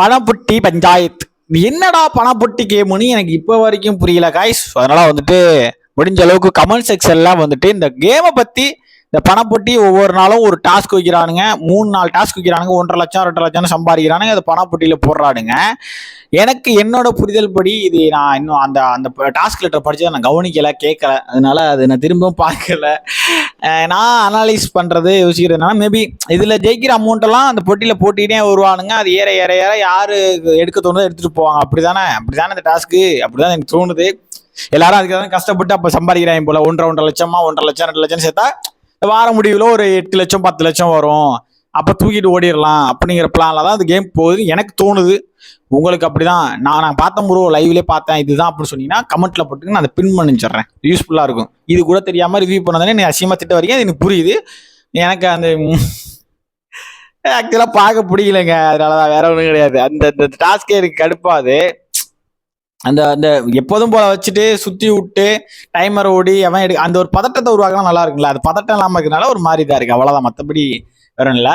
பணப்புட்டி பஞ்சாயத்து. என்னடா பணப்புட்டி கேமுன்னு எனக்கு இப்போ வரைக்கும் புரியல காய்ஸ் அதனால வந்துட்டு முடிஞ்ச அளவுக்கு கமெண்ட் செக்ஷன்லாம் வந்துட்டு இந்த கேமை பற்றி இந்த பணப்பொட்டி ஒவ்வொரு நாளும் ஒரு டாஸ்க் வைக்கிறானுங்க. மூணு நாலு டாஸ்க் வைக்கிறானுங்க. ஒன்றரை லட்சம் ரெண்டரை லட்சம் சம்பாதிக்கிறானுங்க. அது பணப்பொட்டியில் போடுறானுங்க. எனக்கு என்னோட புரிதல் படி இது நான் இன்னும் அந்த அந்த டாஸ்க் லெட்டர் படித்ததை நான் கவனிக்கலை கேட்கல அதனால அது நான் திரும்பவும் பார்க்கல. நான் அனலைஸ் பண்ணுறது யோசிக்கிறது மேபி இதில் ஜெயிக்கிற அமௌண்ட்டெல்லாம் அந்த பொட்டியில் போட்டிகிட்டே வருவானுங்க. அது ஏற ஏற ஏற யாரு எடுக்க தோணுதோ எடுத்துகிட்டு போவாங்க. அப்படி தானே அப்படி தானே இந்த டாஸ்க்கு அப்படிதான் எனக்கு தோணுது. எல்லாரும் அதுக்கு தான் கஷ்டப்பட்டு அப்போ சம்பாதிக்கிறாங்க போல. ஒன்றரை ஒன்றரை லட்சமா ஒன்றரை லட்சம் ரெண்டு லட்சம் சேர்த்தா வார முடிவில் ஒரு எட்டு லட்சம் பத்து லட்சம் வரும். அப்போ தூக்கிட்டு ஓடிடலாம் அப்படிங்கிற பிளானில் தான் அந்த கேம் போகுது எனக்கு தோணுது. உங்களுக்கு அப்படி தான் நான் நான் பார்த்த ப்ரோ லைவ்லேயே பார்த்தேன். இதுதான் அப்படின்னு சொன்னீங்கன்னா கமெண்ட்டில் போட்டுங்க நான் அதை பின் பண்ணிச்சிட்றேன். யூஸ்ஃபுல்லாக இருக்கும். இது கூட தெரியாமல் ரிவ்யூ பண்ணதானே நீ அசியமாக திட்ட வரைக்கும் அது எனக்கு புரியுது. எனக்கு அந்த ஆக்சுவலாக பார்க்க பிடிக்கலங்க. அதனாலதான் வேற ஒன்றும் கிடையாது. அந்த டாஸ்கே எனக்கு கடுப்பாது அந்த அந்த எப்போதும் போல வச்சுட்டு சுத்தி விட்டு டைமர் ஓடி அவன் எடு அந்த ஒரு பதட்டத்தை உருவாக்கலாம் நல்லா இருக்குங்களா அது பதட்டம் இல்லாம இருக்கனால ஒரு மாதிரி தான் இருக்கு. அவ்வளவுதான். மற்றபடி வேற இல்லை.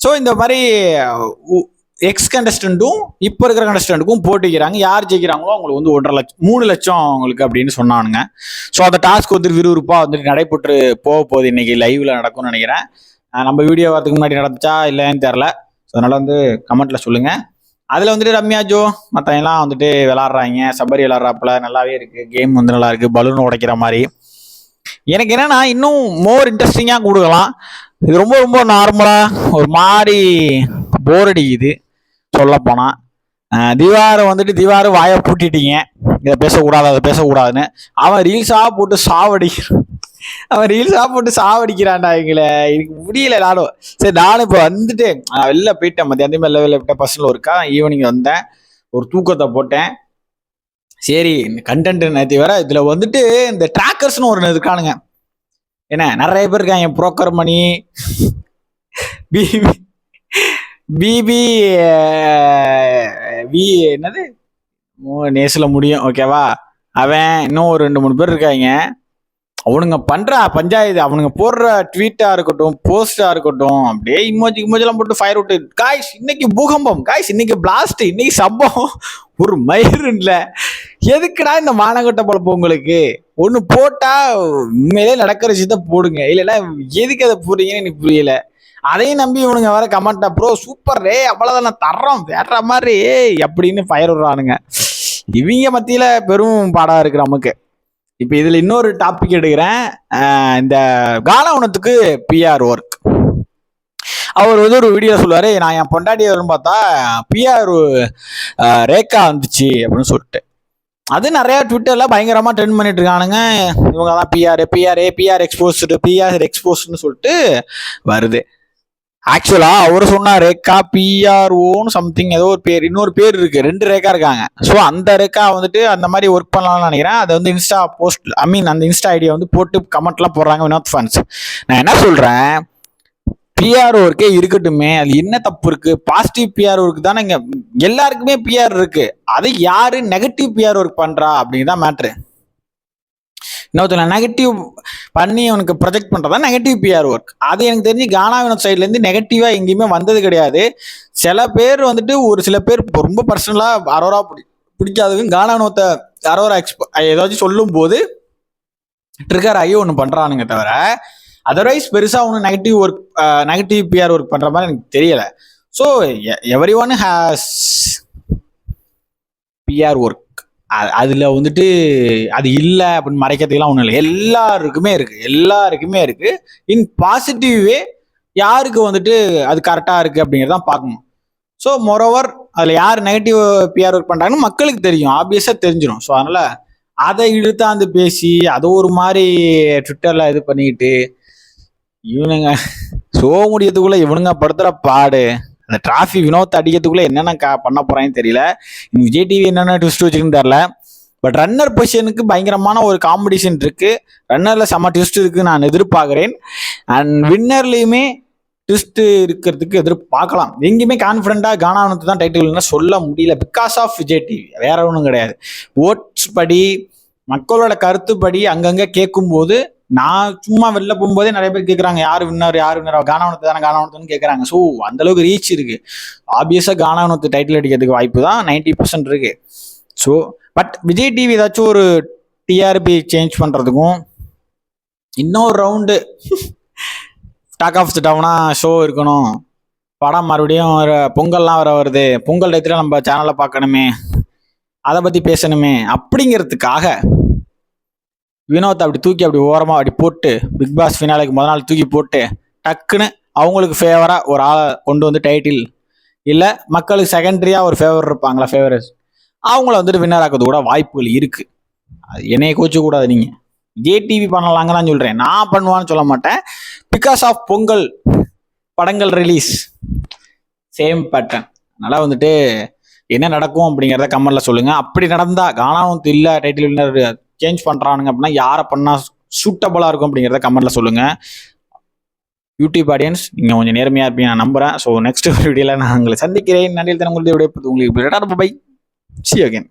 ஸோ இந்த மாதிரி எக்ஸ் கண்டஸ்டண்ட்டும் இப்போ இருக்கிற கண்டஸ்டண்ட்டுக்கும் போட்டிக்கிறாங்க. யார் ஜெயிக்கிறாங்களோ அவங்களுக்கு வந்து ஒன்றரை லட்சம் மூணு லட்சம் அவங்களுக்கு அப்படின்னு சொன்னானுங்க. ஸோ அந்த டாஸ்க் வந்து விறுவிறுப்பாக வந்துட்டு நடைபெற்று போக போகுது. இன்னைக்கு லைவ்ல நடக்கும்னு நினைக்கிறேன். நம்ம வீடியோ வரதுக்கு முன்னாடி நடந்துச்சா இல்லைன்னு தெரில ஸோ அதனால வந்து கமெண்ட்ல சொல்லுங்கள் அதில் வந்துட்டு ரம்யா ஜோ மற்றவங்கலாம் வந்துட்டு விளாட்றாங்க. சபரி விளாட்றாப்புல. நல்லாவே இருக்குது கேம் வந்து நல்லா இருக்குது பலூன் உடைக்கிற மாதிரி. எனக்கு என்னன்னா இன்னும் மோர் இன்ட்ரெஸ்டிங்காக கொடுக்கலாம். இது ரொம்ப ரொம்ப நார்மலாக ஒரு மாதிரி போர் அடிக்குது. சொல்லப்போனால் திவாரை வந்துட்டு திவாரு வாயை பூட்டிட்டீங்க. இதை பேசக்கூடாது அதை பேசக்கூடாதுன்னு. அவன் ரீல்ஸாக போட்டு சாவடிக்கிறான் அவன் ரீல்ஸாக போட்டு சாவடிக்கிறான்டா எங்களை எனக்கு முடியல நானும். சரி நானும் இப்போ வந்துட்டு நான் வெளில போயிட்டேன். மத்தியானம் மேலே வெளில விட்ட பசங்கள இருக்கா ஈவினிங் வந்தேன். ஒரு தூக்கத்தை போட்டேன். சரி கண்டென்ட் நேற்று வேற இதில் வந்துட்டு இந்த ட்ராக்கர்ஸ்னு ஒரு இருக்கானுங்க. என்ன நிறைய பேர் இருக்காங்க. புரோக்கர் மணி பிபி பிபி வி என்னது? நேசில் முடியும். ஓகேவா அவன் இன்னும் ஒரு ரெண்டு மூணு பேர் இருக்காங்க. அவனுங்க பண்ற பஞ்சாயத்து அவனுங்க போடுற ட்வீட்டா இருக்கட்டும் போஸ்டா இருக்கட்டும் அப்படியே இமோஜி இமோஜெல்லாம் போட்டு ஃபயர் விட்டு காய்ஸ் இன்னைக்கு பூகம்பம். காய்ஸ் இன்னைக்கு பிளாஸ்ட் இன்னைக்கு சம்பவம். ஒரு மயிர் இல்லை. எதுக்குடா இந்த மானங்கட்ட பழப்பு உங்களுக்கு? ஒன்று போட்டா உண்மையிலே நடக்கிற விஷயத்த போடுங்க. இல்லைன்னா எதுக்கு அதை போடுறீங்கன்னு எனக்கு புரியல. அதையும் நம்பி இவனுங்க வேற கமெண்டா ப்ரோ சூப்பர் ரே அவ்வளோதான் நான் தர்றோம். வேற மாதிரி. அப்படின்னு ஃபயர் விடுறானுங்க. இவங்க மத்தியில் பெரும் பாடாக இருக்கு நமக்கு. இப்போ இதுல இன்னொரு டாபிக் எடுக்கிறேன். இந்த காலவனத்துக்கு பிஆர் ஒர்க் அவர் வந்து ஒரு வீடியோ சொல்லுவாரு நான் என் பொண்டாட்டி வரும்னு பார்த்தா பிஆர் ரேக்கா வந்துச்சு அப்படின்னு சொல்லிட்டு. அது நிறைய ட்விட்டர்ல பயங்கரமா ட்ரெண்ட் பண்ணிட்டு இருக்கானுங்க. இவங்க தான் PR PR PR exposed PR எக்ஸ்போஸ்ட்னு சொல்லிட்டு வருது. ஆக்சுவலா அவர் சொன்ன ரேக்கா பிஆர்ஓன்னு சம்திங் ஏதோ ஒரு பேர் இன்னொரு பேர் இருக்கு ரெண்டு ரேக்கா இருக்காங்க. ஸோ அந்த ரேக்கா வந்துட்டு அந்த மாதிரி ஒர்க் பண்ணலாம்னு நினைக்கிறேன். அதை வந்து இன்ஸ்டா போஸ்ட் ஐ மீன் அந்த இன்ஸ்டா ஐடியா வந்து போட்டு கமெண்ட்லாம் போடுறாங்க வினோத் ஃபேன்ஸ் நான் என்ன சொல்றேன்? பிஆர்ஓ இருக்கே இருக்கட்டுமே அது என்ன தப்பு இருக்கு? பாசிட்டிவ் பிஆர் ஒர்க் தானே இங்க. எல்லாருக்குமே பிஆர் இருக்கு. அது யாரு நெகட்டிவ் பிஆர் ஒர்க் பண்றா தான் மேட்ரு இன்னொருத்தல நெகட்டிவ் பண்ணி அவனுக்கு ப்ரொஜெக்ட் பண்ணுறதா நெகட்டிவ் பிஆர் ஒர்க் அது எனக்கு தெரிஞ்சு கானா சைட்லேருந்து நெகட்டிவாக எங்கேயுமே வந்தது கிடையாது. சில பேர் வந்துட்டு ஒரு சில பேர் ரொம்ப பர்சனலாக அரோரா பிடி பிடிக்காதவங்க கானாவினோத்தை அரோரா எக்ஸ்போ ஏதாச்சும் சொல்லும் போது ட்ரிகர் ஆகி ஒன்று பண்ணுறானுங்க தவிர அதர்வைஸ் பெருசாக ஒன்றும் negative work negative PR work பண்ணுற மாதிரி எனக்கு தெரியலை. So everyone has PR work அதில் வந்துட்டு அது இல்லை அப்படின்னு மறைக்கிறதுக்கெல்லாம் ஒன்றும் இல்லை. எல்லாருக்குமே இருக்குது எல்லாருக்குமே இருக்குது இன் பாசிட்டிவ் வே யாருக்கு வந்துட்டு அது கரெக்டாக இருக்குது அப்படிங்கிறதான் பார்க்கணும். ஸோ மொரோவர் அதில் யார் நெகட்டிவ் பிஆர் ஒர்க் பண்ணுறாங்கன்னு மக்களுக்கு தெரியும். ஆப்வியஸாக தெரிஞ்சிடும் ஸோ அதனால் அதை இழுத்தாந்து பேசி அதை ஒரு மாதிரி ட்விட்டரில் இது பண்ணிக்கிட்டு இவனுங்க சோ முடியத்துக்குள்ளே இவனுங்க படுத்துகிற பாடு. அந்த டிராஃபி வினோத் அடிக்கிறதுக்குள்ளே என்னென்ன கா பண்ண போகிறேன்னு தெரியல. விஜய் டிவி என்னென்ன ட்விஸ்ட் வச்சுக்குன்னு தெரில பட் ரன்னர் பொசிஷனுக்கு பயங்கரமான ஒரு காம்படிஷன் இருக்குது ரன்னரில் செம்ம ட்விஸ்ட் இருக்குது நான் எதிர்பார்க்குறேன். அண்ட் வின்னர்லேயுமே ட்விஸ்ட் இருக்கிறதுக்கு எதிர்பார்க்கலாம். எங்கேயுமே கான்ஃபிடண்டா கானானத்து தான் டைட்டில்னு சொல்ல முடியல. பிகாஸ் ஆஃப் விஜய் டிவி வேற ஒன்றும் கிடையாது. ஓட்ஸ் படி மக்களோட கருத்துப்படி அங்கங்கே கேட்கும்போது நான் சும்மா வெளில போகும்போதே நிறைய பேர் கேட்குறாங்க யார் வின்னர் யார் வின்னர் கானாவனத்து தானே கானாவனத்துன்னு கேட்குறாங்க ஸோ அந்தளவுக்கு ரீச் இருக்கு. ஆப்வியஸாக கானாவனத்து டைட்டில் அடிக்கிறதுக்கு வாய்ப்பு தான் நைன்டி பர்சன்ட் இருக்கு. ஸோ பட் விஜய் டிவி ஏதாச்சும் ஒரு டிஆர்பி சேஞ்ச் பண்ணுறதுக்கும் இன்னொரு ரவுண்டு டாக் ஆஃப் த டவுனாக ஷோ இருக்கணும். படம் மறுபடியும் ஒரு பொங்கல்லாம் வர வருது. பொங்கல் டயத்தில் நம்ம சேனலை பார்க்கணுமே. அதை பற்றி பேசணுமே. அப்படிங்கிறதுக்காக வினோத் அப்படி தூக்கி அப்படி ஓரமாக அப்படி போட்டு பிக் பாஸ் ஃபினாலுக்கு முதல் நாள் தூக்கி போட்டு டக்குன்னு அவங்களுக்கு ஃபேவராக ஒரு ஆளை கொண்டு வந்து டைட்டில் இல்லை மக்களுக்கு செகண்டரியாக ஒரு ஃபேவர் இருப்பாங்களா ஃபேவரஸ் அவங்கள வந்துட்டு வின்னர் ஆக்கிறது கூட வாய்ப்புகள் இருக்குது அது என்னையை கோச்சு கூடாது நீங்கள் இதே டிவி பண்ணலாங்க தான் சொல்கிறேன் நான் பண்ணுவான்னு சொல்ல மாட்டேன். பிகாஸ் ஆஃப் பொங்கல் படங்கள் ரிலீஸ் சேம் பேட்டர்ன் அதனால் வந்துட்டு என்ன நடக்கும் அப்படிங்கிறத கமெண்ட்ல சொல்லுங்கள் அப்படி நடந்தால் கானாவும் இல்லை டைட்டில் வின்னர் சேஞ்ச் பண்ணுறானுங்க அப்படின்னா யாரை பண்ணால் சூட்டபுளாக இருக்கும் அப்படிங்கிறத கமெண்ட்டில் சொல்லுங்கள் யூடியூப் ஆடியன்ஸ் நீங்கள் கொஞ்சம் நேர்மையாக இருப்பீங்க நான் நம்புறேன். ஸோ நெக்ஸ்ட் வீடியோவில் நான் உங்களை சந்திக்கிறேன். நன்றியில் தினம் உங்களுக்கு உங்களுக்கு பை சி அகேன்